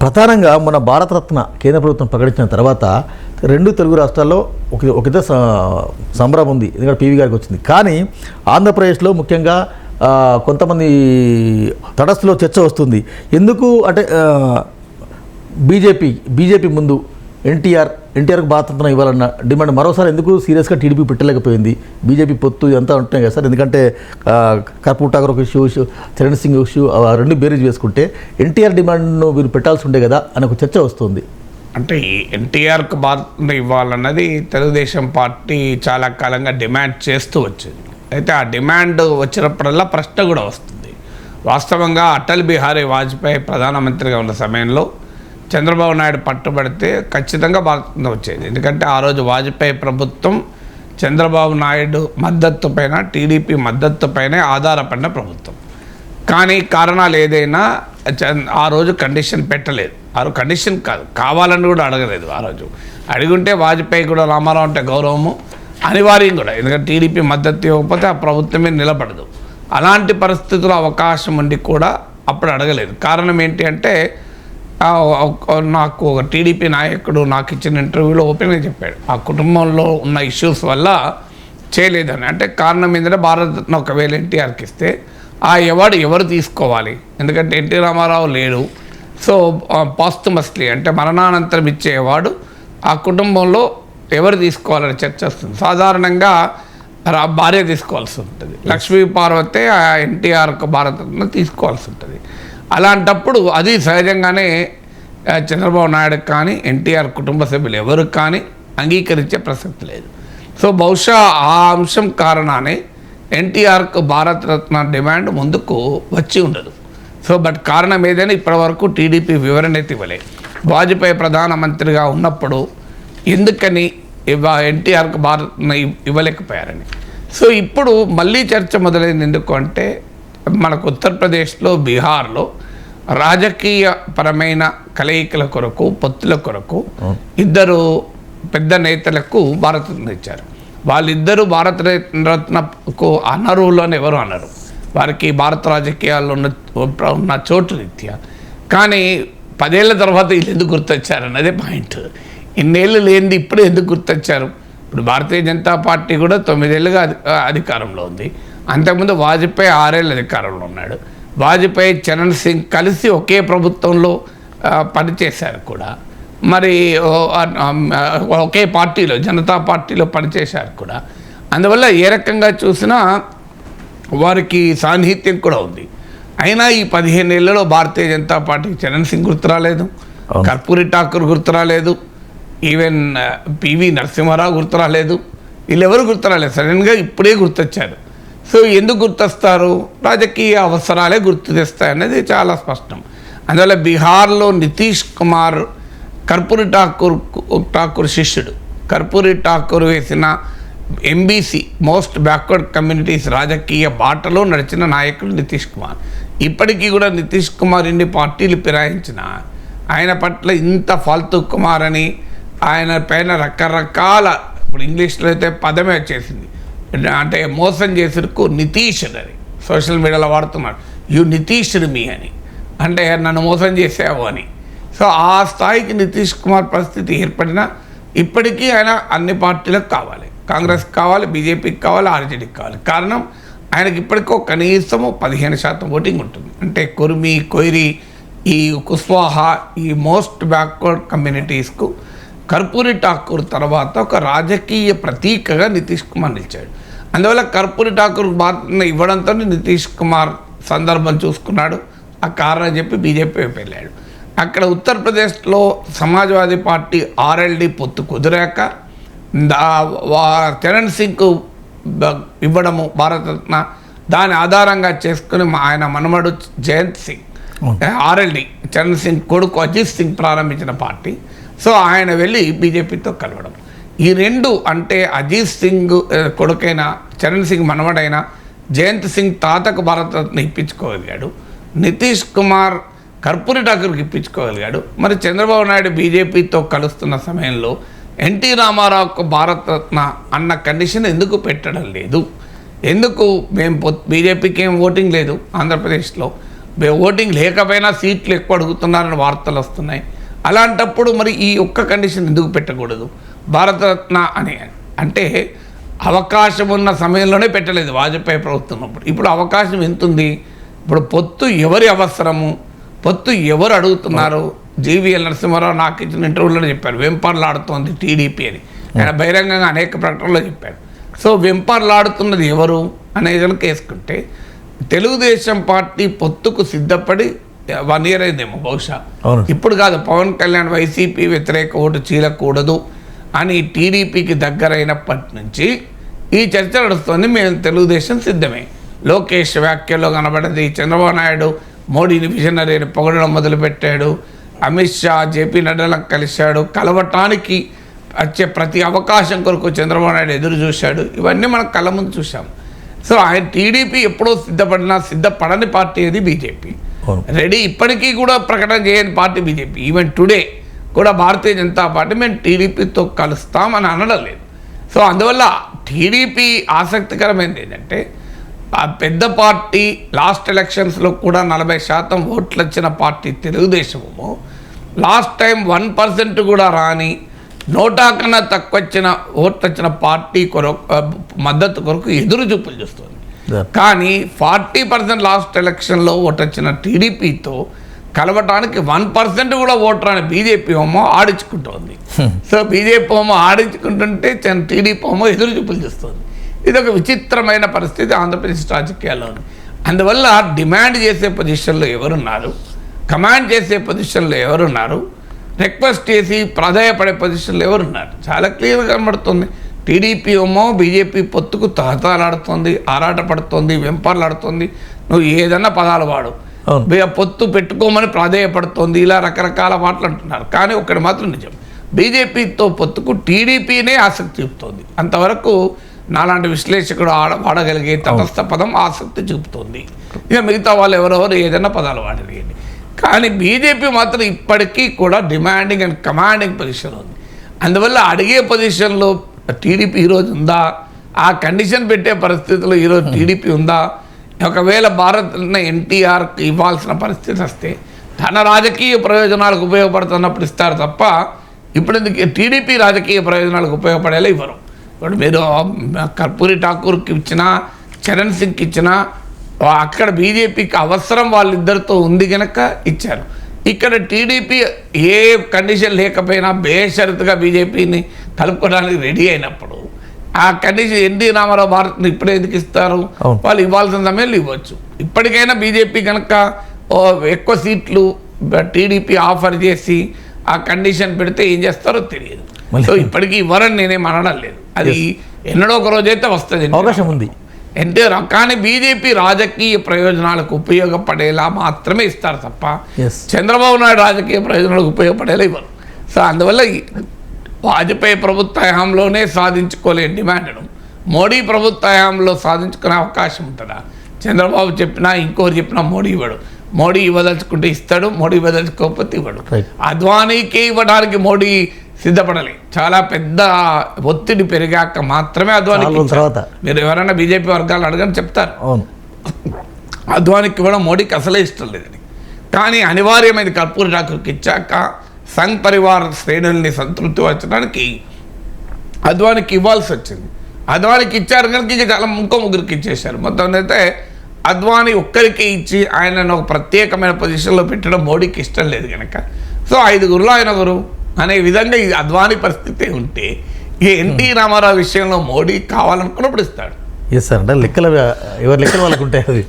ప్రధానంగా మన భారతరత్న కేంద్ర ప్రభుత్వం ప్రకటించిన తర్వాత రెండు తెలుగు రాష్ట్రాల్లో ఒక ఒక సంబరం ఉంది. ఎందుకంటే పీవీ గారికి వచ్చింది. కానీ ఆంధ్రప్రదేశ్లో ముఖ్యంగా కొంతమంది తటస్థలో చర్చ వస్తుంది. ఎందుకు అంటే బీజేపీ బీజేపీ ముందు ఎన్టీఆర్ ఎన్టీఆర్కి బాధ్యతను ఇవ్వాలన్న డిమాండ్ మరోసారి ఎందుకు సీరియస్గా టీడీపీ పెట్టలేకపోయింది? బీజేపీ పొత్తు ఇదంతా ఉంటున్నాయి కదా సార్. ఎందుకంటే కర్పూర్ ఠాకూర్ ఒక ఇష్యూ చరణ్ సింగ్ ఇష్యూ రెండు బేరీజ్ వేసుకుంటే ఎన్టీఆర్ డిమాండ్ను వీరు పెట్టాల్సి ఉండే కదా అని ఒక చర్చ వస్తుంది. అంటే ఎన్టీఆర్కు బాధ్యత ఇవ్వాలన్నది తెలుగుదేశం పార్టీ చాలా కాలంగా డిమాండ్ చేస్తూ వచ్చింది. అయితే ఆ డిమాండ్ వచ్చినప్పుడల్లా ప్రశ్న కూడా వస్తుంది. వాస్తవంగా అటల్ బిహారీ వాజ్పేయి ప్రధానమంత్రిగా ఉన్న సమయంలో చంద్రబాబు నాయుడు పట్టుబడితే ఖచ్చితంగా బాధ్యత వచ్చేది. ఎందుకంటే ఆ రోజు వాజ్పేయి ప్రభుత్వం చంద్రబాబు నాయుడు మద్దతు పైన టీడీపీ మద్దతు పైనే ఆధారపడిన ప్రభుత్వం. కానీ కారణాలు ఏదైనా ఆ రోజు కండిషన్ పెట్టలేదు. ఆ రోజు కండిషన్ కాదు. కావాలని కూడా అడగలేదు ఆ రోజు. అడిగుంటే వాజ్పేయి కూడా రామారావు అంటే గౌరవము అనివార్యం కూడా. ఎందుకంటే టీడీపీ మద్దతు ఇవ్వకపోతే ఆ ప్రభుత్వమే నిలబడదు. అలాంటి పరిస్థితుల్లో అవకాశం ఉండి కూడా అప్పుడు అడగలేదు. కారణం ఏంటి అంటే నాకు ఒక టీడీపీ నాయకుడు నాకు ఇచ్చిన ఇంటర్వ్యూలో ఓపెన్గా చెప్పాడు. ఆ కుటుంబంలో ఉన్న ఇష్యూస్ వల్ల చేయలేదని. అంటే కారణం ఏంటంటే భారతరత్న ఒకవేళ ఎన్టీఆర్కి ఇస్తే ఆ అవార్డు ఎవరు తీసుకోవాలి? ఎందుకంటే ఎన్టీ రామారావు లేడు. సో పాస్తుమస్లీ అంటే మరణానంతరం ఇచ్చే అవార్డు ఆ కుటుంబంలో ఎవరు తీసుకోవాలని చర్చ వస్తుంది. సాధారణంగా భార్య తీసుకోవాల్సి ఉంటుంది. లక్ష్మీ పార్వతే ఆ ఎన్టీఆర్కు భారతరత్న తీసుకోవాల్సి ఉంటుంది. అలాంటప్పుడు అది సహజంగానే చంద్రబాబు నాయుడు కానీ ఎన్టీఆర్ కుటుంబ సభ్యులు ఎవరు కానీ అంగీకరించే ప్రసక్తి లేదు. సో బహుశా ఆ అంశం కారణానే ఎన్టీఆర్కు భారతరత్న డిమాండ్ ముందుకు వచ్చి ఉండదు. సో బట్ కారణం ఏదైనా ఇప్పటివరకు టీడీపీ వివరణ అయితే ఇవ్వలే వాజ్పేయి ప్రధానమంత్రిగా ఉన్నప్పుడు ఎందుకని ఇవ్వ ఎన్టీఆర్కు భారత్న ఇవ్వలేకపోయారని. సో ఇప్పుడు మళ్ళీ చర్చ మొదలైంది ఎందుకు అంటే మనకు ఉత్తరప్రదేశ్లో బీహార్లో రాజకీయ పరమైన కలయికల కొరకు పొత్తుల కొరకు ఇద్దరు పెద్ద నేతలకు భారతరత్న ఇచ్చారు. వాళ్ళిద్దరూ భారత రత్నకు అనర్హులు అని ఎవరు అన్నారు వారికి భారత రాజకీయాల్లో ఉన్న ఉన్న చోటు రీత్యా. కానీ పదేళ్ళ తర్వాత వీళ్ళు ఎందుకు గుర్తొచ్చారు అన్నదే పాయింట్. ఇన్నేళ్ళు లేనిది ఇప్పుడు ఎందుకు గుర్తొచ్చారు? ఇప్పుడు భారతీయ జనతా పార్టీ కూడా తొమ్మిదేళ్ళుగా అధి అధికారంలో ఉంది. అంతకుముందు వాజ్పేయి ఆరేళ్ళు అధికారంలో ఉన్నాడు. వాజ్పేయి చరణ్ సింగ్ కలిసి ఒకే ప్రభుత్వంలో పనిచేశారు కూడా. మరి ఒకే పార్టీలో జనతా పార్టీలో పనిచేశారు కూడా. అందువల్ల ఏ రకంగా చూసినా వారికి సాన్నిహిత్యం కూడా ఉంది. అయినా ఈ పదిహేను ఏళ్ళలో భారతీయ జనతా పార్టీకి చరణ్ సింగ్ గుర్తు రాలేదు. కర్పూరి ఠాకూర్ గుర్తు రాలేదు ఈవెన్ పివి నరసింహారావు గుర్తు రాలేదు వీళ్ళెవరు గుర్తు రాలేదు. సడన్గా ఇప్పుడే గుర్తొచ్చారు. సో ఎందుకు గుర్తొస్తారు? రాజకీయ అవసరాలే గుర్తు తెస్తాయనేది చాలా స్పష్టం. అందువల్ల బీహార్లో నితీష్ కుమార్ కర్పూరి ఠాకూర్ ఠాకూర్ శిష్యుడు. కర్పూరి ఠాకూర్ వేసిన ఎంబీసీ మోస్ట్ బ్యాక్వర్డ్ కమ్యూనిటీస్ రాజకీయ బాటలో నడిచిన నాయకుడు నితీష్ కుమార్. ఇప్పటికీ కూడా నితీష్ కుమార్ ఇన్ని పార్టీలు ఫిరాయించిన ఆయన పట్ల ఇంత ఫాల్తూ కుమార్ అని ఆయన పైన రకరకాల ఇప్పుడు ఇంగ్లీష్లో అయితే పదమే వచ్చేసింది. అంటే మోసం చేసినకు నితీషుడు అని. సోషల్ మీడియాలో వాడుతున్నాడు. యు నితీషుడు మీ అని. అంటే నన్ను మోసం చేసావు అని. సో ఆ స్థాయికి నితీష్ కుమార్ పరిస్థితి ఏర్పడినా ఇప్పటికీ ఆయన అన్ని పార్టీలకు కావాలి. కాంగ్రెస్ కావాలి బీజేపీకి కావాలి ఆర్జేడీకి కావాలి. కారణం ఆయనకి ఇప్పటికో కనీసము పదిహేను శాతం ఓటింగ్ ఉంటుంది. అంటే కుర్మి కొయిరి ఈ కుస్వాహా ఈ మోస్ట్ బ్యాక్వర్డ్ కమ్యూనిటీస్కు కర్పూరి ఠాకూర్ తర్వాత ఒక రాజకీయ ప్రతీకగా నితీష్ కుమార్ నిలిచాడు. అందువల్ల కర్పూరి ఠాకూర్ బాధ్యత ఇవ్వడంతో నితీష్ కుమార్ సందర్భం చూసుకున్నాడు. ఆ కారణం చెప్పి బీజేపీ వైపు వెళ్ళాడు. అక్కడ ఉత్తరప్రదేశ్లో సమాజ్వాదీ పార్టీ ఆర్ఎల్డి పొత్తు కుదిరాక చరణ్ సింగ్కు ఇవ్వడము భారతరత్న దాని ఆధారంగా చేసుకుని మా ఆయన మనమడు జయంత్ సింగ్. ఆర్ఎల్డి చరణ్ సింగ్ కొడుకు అజిత్ సింగ్ ప్రారంభించిన పార్టీ. సో ఆయన వెళ్ళి బీజేపీతో కలవడం. ఈ రెండు అంటే అజీత్ సింగ్ కొడుకైన చరణ్ సింగ్ మనవడైన జయంత్ సింగ్ తాతకు భారతరత్న ఇప్పించుకోగలిగాడు. నితీష్ కుమార్ కర్పూరి ఠాకూర్కి ఇప్పించుకోగలిగాడు. మరి చంద్రబాబు నాయుడు బీజేపీతో కలుస్తున్న సమయంలో ఎన్టీ రామారావుకు భారతరత్న అన్న కండిషన్ ఎందుకు పెట్టడం లేదు? ఎందుకు మేము బీజేపీకి ఏం ఓటింగ్ లేదు ఆంధ్రప్రదేశ్లో? ఓటింగ్ లేకపోయినా సీట్లు ఎక్కువ అడుగుతున్నారని వార్తలు వస్తున్నాయి. అలాంటప్పుడు మరి ఈ ఒక్క కండిషన్ ఎందుకు పెట్టకూడదు? భారతరత్న అని అంటే అవకాశం ఉన్న సమయంలోనే పెట్టలేదు వాజ్పేయి ప్రభుత్వం అప్పుడు ఇప్పుడు అవకాశం ఎంతుంది? ఇప్పుడు పొత్తు ఎవరి అవసరము? పొత్తు ఎవరు అడుగుతున్నారు? జీవీఎల్ నరసింహారావు నాకు ఇచ్చిన ఇంటర్వ్యూలో చెప్పారు వెంపర్లాడుతోంది టీడీపీ అని. ఆయన బహిరంగంగా అనేక ప్రకటనలో చెప్పారు. సో వెంపర్లాడుతున్నది ఎవరు? అనేది కనుక వేసుకుంటే తెలుగుదేశం పార్టీ పొత్తుకు సిద్ధపడి వన్ ఇయర్ అయిందేమో బహుశా. ఇప్పుడు కాదు పవన్ కళ్యాణ్ వైసీపీ వ్యతిరేక ఓటు చీలకూడదు అని టీడీపీకి దగ్గరైనప్పటి నుంచి ఈ చర్చ నడుస్తుంది. మేము తెలుగుదేశం సిద్ధమే. లోకేష్ వ్యాఖ్యలో కనబడింది చంద్రబాబు నాయుడు మోడీని విజనరీ అని పొగడడం మొదలుపెట్టాడు. అమిత్ షా జేపీ నడ్డాలను కలిశాడు. కలవటానికి వచ్చే ప్రతి అవకాశం కొరకు చంద్రబాబు నాయుడు ఎదురు చూశాడు. ఇవన్నీ మనం కళ్ళ ముందు చూసాం సో ఆయన టీడీపీ ఎప్పుడో సిద్ధపడినా సిద్ధపడని పార్టీ అది బీజేపీ. రెడీ ఇప్పటికీ కూడా ప్రకటన చేయని పార్టీ బీజేపీ. ఈవెన్ టుడే కూడా భారతీయ జనతా పార్టీ మేము టీడీపీతో కలుస్తామని అనడం లేదు సో అందువల్ల టీడీపీ ఆసక్తికరమైనది ఏంటంటే ఆ పెద్ద పార్టీ లాస్ట్ ఎలక్షన్స్లో కూడా నలభై శాతం ఓట్లు వచ్చిన party Telugu Desam last time one percent కూడా రాని నోటా కన్నా తక్కువ వచ్చిన ఓట్లు వచ్చిన పార్టీ కొరకు మద్దతు కొరకు ఎదురు చూపులు చూస్తుంది. కానీ ఫార్టీ పర్సెంట్ లాస్ట్ ఎలక్షన్లో ఓటు వచ్చిన టీడీపీతో కలవటానికి వన్ పర్సెంట్ కూడా ఓటర్ అని బీజేపీ హోమో ఆడించుకుంటోంది. సో బీజేపీ హోమో ఆడించుకుంటుంటే టీడీపీ హోమో ఎదురు చూపులు చేస్తుంది. ఇది ఒక విచిత్రమైన పరిస్థితి ఆంధ్రప్రదేశ్ రాజకీయాల్లో అందువల్ల డిమాండ్ చేసే పొజిషన్లో ఎవరున్నారు? కమాండ్ చేసే పొజిషన్లో ఎవరున్నారు? రిక్వెస్ట్ చేసి ప్రాధాయపడే పొజిషన్లో ఎవరున్నారు? చాలా క్లియర్గా కనబడుతుంది. టీడీపీ ఏమో బీజేపీ పొత్తుకు తహతాలాడుతోంది ఆరాటపడుతోంది వెంపర్లాడుతోంది. నువ్వు ఏదన్నా పదాలు వాడు. పొత్తు పెట్టుకోమని ప్రాధేయపడుతోంది ఇలా రకరకాల మాటలు అంటున్నారు. కానీ ఒకటి మాత్రం నిజం. బీజేపీతో పొత్తుకు టీడీపీనే ఆసక్తి చూపుతోంది. అంతవరకు నాలాంటి విశ్లేషకుడు ఆడ వాడగలిగే తటస్థ పదం ఆసక్తి చూపుతోంది. ఇక మిగతా వాళ్ళు ఎవరెవరు ఏదైనా పదాలు వాడలేండి కానీ బీజేపీ మాత్రం ఇప్పటికీ కూడా డిమాండింగ్ అండ్ కమాండింగ్ పొజిషన్ ఉంది. అందువల్ల అడిగే పొజిషన్లో టీడీపీ ఈరోజు ఉందా? ఆ కండిషన్ పెట్టే పరిస్థితిలో ఈరోజు టీడీపీ ఉందా? ఒకవేళ భారత్ ఎన్టీఆర్కి ఇవ్వాల్సిన పరిస్థితి వస్తే తన రాజకీయ ప్రయోజనాలకు ఉపయోగపడుతున్నప్పుడు ఇస్తారు తప్ప ఇప్పుడు ఎందుకు టీడీపీ రాజకీయ ప్రయోజనాలకు ఉపయోగపడేలా ఇవ్వరు. ఇప్పుడు మీరు కర్పూరి ఠాకూర్కి ఇచ్చినా చరణ్ సింగ్కి ఇచ్చినా అక్కడ బీజేపీకి అవసరం వాళ్ళిద్దరితో ఉంది కనుక ఇచ్చారు. ఇక్కడ టీడీపీ ఏ కండిషన్ లేకపోయినా బేషరతుగా బీజేపీని కలుపుకోవడానికి రెడీ అయినప్పుడు ఆ కండిషన్ ఎన్టీ రామారావు భారత్ని ఇప్పుడే ఎందుకు ఇస్తారు. వాళ్ళు ఇవ్వాల్సిన సమయంలో ఇవ్వచ్చు. ఇప్పటికైనా బీజేపీ కనుక ఓ ఎక్కువ సీట్లు టీడీపీ ఆఫర్ చేసి ఆ కండిషన్ పెడితే ఏం చేస్తారో తెలియదు. మళ్ళీ- సో ఇప్పటికీ ఇవ్వరని నేనేం అనడం లేదు. అది ఎన్నడో ఒక రోజైతే వస్తుంది అవకాశం ఉంది. ఎన్టీఆర్ కానీ బీజేపీ రాజకీయ ప్రయోజనాలకు ఉపయోగపడేలా మాత్రమే ఇస్తారు తప్ప చంద్రబాబు నాయుడు రాజకీయ ప్రయోజనాలకు ఉపయోగపడేలా ఇవ్వరు. సో అందువల్ల వాజ్పేయి ప్రభుత్వ హయాంలోనే సాధించుకోలేని డిమాండ్ను మోడీ ప్రభుత్వ హయాంలో సాధించుకునే అవకాశం ఉంటుందా? చంద్రబాబు చెప్పినా ఇంకోరు చెప్పినా మోడీ ఇవ్వడు. మోడీ ఇవ్వదలుచుకుంటే ఇస్తాడు మోడీ ఇవ్వదలుచుకోకపోతే ఇవ్వడు. అద్వానీకి ఇవ్వడానికి మోడీ సిద్ధపడలే. చాలా పెద్ద ఒత్తిడి పెరిగాక మాత్రమే రోజుల తర్వాత. మీరు ఎవరైనా బీజేపీ వర్గాలు అడగని చెప్తారు. అద్వానికి ఇవ్వడం మోడీకి అసలే ఇష్టం లేదని. కానీ అనివార్యమైనది కర్పూరి ఠాకూర్కి ఇచ్చాక సంఘ్ పరివార్ శ్రేణుల్ని సంతృప్తి వచ్చడానికి అద్వానికి ఇవ్వాల్సి వచ్చింది. అద్వానికి ఇచ్చారు కనుక ఇక చాలా ఇంకో ముగ్గురికి ఇచ్చేశారు. మొత్తం అయితే అద్వాని ఒక్కరికి ఇచ్చి ఆయనను ఒక ప్రత్యేకమైన పొజిషన్లో పెట్టడం మోడీకి ఇష్టం లేదు కనుక. సో ఐదుగురులో ఆయన ఒకరు అనే విధంగా ఈ అద్వాని పరిస్థితి ఉంటే ఈ ఎన్టీ రామారావు విషయంలో మోడీ కావాలనుకున్నప్పుడు ఇస్తాడు. ఎస్ సార్ అంటే లెక్కల ఎవరి లెక్కలు వాళ్ళకు ఉంటాయి అది?